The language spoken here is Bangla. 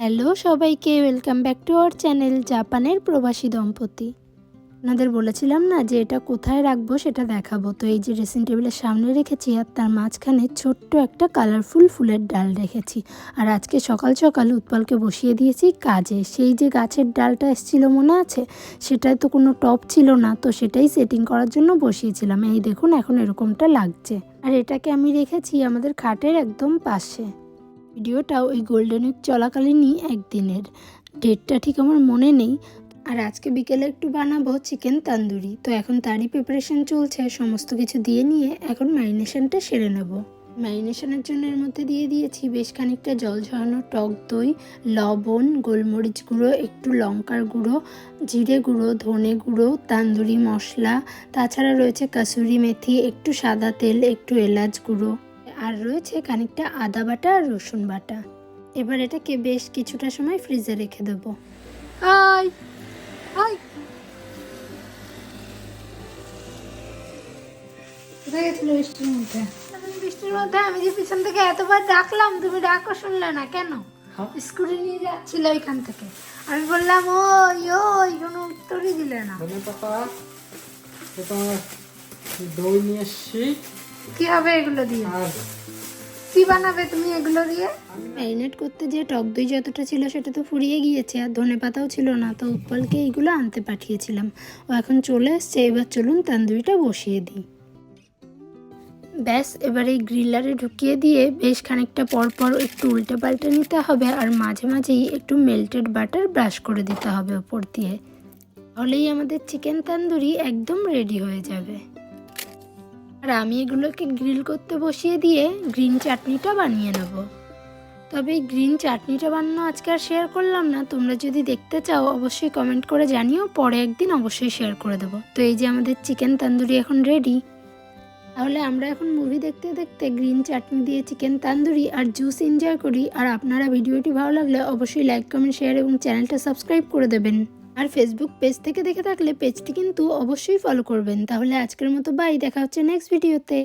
হ্যালো সবাইকে welcome back to our channel জাপানের প্রবাসী দম্পতি। আপনাদের বলেছিলাম না যে এটা কোথায় রাখব সেটা দেখাবো। তো এই যে ড্রেসিং টেবিলের সামনে রেখেছি আর তার মাঝখানে ছোট্ট একটা কালারফুল ফুলের ডাল রেখেছি। আর আজকে সকাল সকাল উৎপলকে বসিয়ে দিয়েছি কাজে। সেই যে গাছের ডালটা এসেছিল মনে আছে? সেটায় তো কোনো টপ ছিল না, তো সেটাই সেটিং করার জন্য বসিয়েছিলাম। এই দেখুন এখন এরকমটা লাগছে। আর এটাকে আমি রেখেছি আমাদের খাটের একদম পাশে। ভিডিওটা ওই গোল্ডেন উইক চলাকালীনই একদিনের। ডেটটা ঠিক আমার মনে নেই। আর আজকে বিকেলে একটু বানাবো চিকেন তান্দুরি। তো এখন তারই প্রিপারেশন চলছে। সমস্ত কিছু দিয়ে নিয়ে এখন ম্যারিনেশনটা সেরে নেব। ম্যারিনেশনের জন্য এর মধ্যে দিয়ে দিয়েছি বেশ খানিকটা জল ঝরানো টক দই, লবণ, গোলমরিচ গুঁড়ো, একটু লঙ্কার গুঁড়ো, জিরে গুঁড়ো, ধনে গুঁড়ো, তান্দুরি মশলা, তাছাড়া রয়েছে কাসুরি মেথি, একটু সাদা তেল, একটু এলাচ গুঁড়ো। আর রয়েছে খানিকটা আদা বাটা আর রসুন বাটা। এবার এটাকে বেশ কিছুটা সময় ফ্রিজে রেখে দেবো। আই আই বৃষ্টির মধ্যে? বৃষ্টির মধ্যে আমি যে পিছন থেকে এতবার ডাকলাম তুমি ডাকো শুনলে না কেন? স্কুটি নিয়ে যাচ্ছিল ওইখান থেকে। আমি বললাম ওই ওই কোনো উত্তরই দিলে না। দই নিয়ে এসছি। কি হবে এগুলো দিয়ে? কি বানাবে তুমি এগুলো দিয়ে? ম্যারিনেট করতে যে টক দই যতটা ছিল সেটা তো ফুরিয়ে গিয়েছে, আর ধনে পাতাও ছিল না, তো উৎপলকে এইগুলো আনতে পাঠিয়েছিলাম। ও এখন চলে এসছে, এবার চলুন তান্দুরিটা বসিয়ে দিই। ব্যাস, এবার এই গ্রিলারে ঢুকিয়ে দিয়ে বেশ খানিকটা পর পর একটু উল্টে পাল্টে নিতে হবে, আর মাঝে মাঝেই একটু মেল্টেড বাটার ব্রাশ করে দিতে হবে ওপর দিয়ে। তাহলেই আমাদের চিকেন তান্দুরি একদম রেডি হয়ে যাবে। আর আমি এগুলোকে গ্রিল করতে বসিয়ে দিয়ে গ্রিন চাটনিটা বানিয়ে নেব। তবে এই গ্রিন চাটনিটা বানানো আজকে আর শেয়ার করলাম না। তোমরা যদি দেখতে চাও, অবশ্যই কমেন্ট করে জানিও। পরে একদিন অবশ্যই শেয়ার করে দেবো। তো এই যে আমাদের চিকেন তান্দুরি এখন রেডি তাহলে আমরা এখন মুভি দেখতে দেখতে গ্রিন চাটনি দিয়ে চিকেন তান্দুরি আর জুস এনজয় করি। আর আপনারা ভিডিওটি ভালো লাগলে অবশ্যই লাইক কমেন্ট শেয়ার এবং চ্যানেলটা সাবস্ক্রাইব করে দেবেন। আর ফেসবুক পেজ থেকে দেখে থাকলে পেজটি কিন্তু অবশ্যই ফলো করবেন। তাহলে আজকের মতো বাই দেখা হচ্ছে নেক্সট ভিডিওতে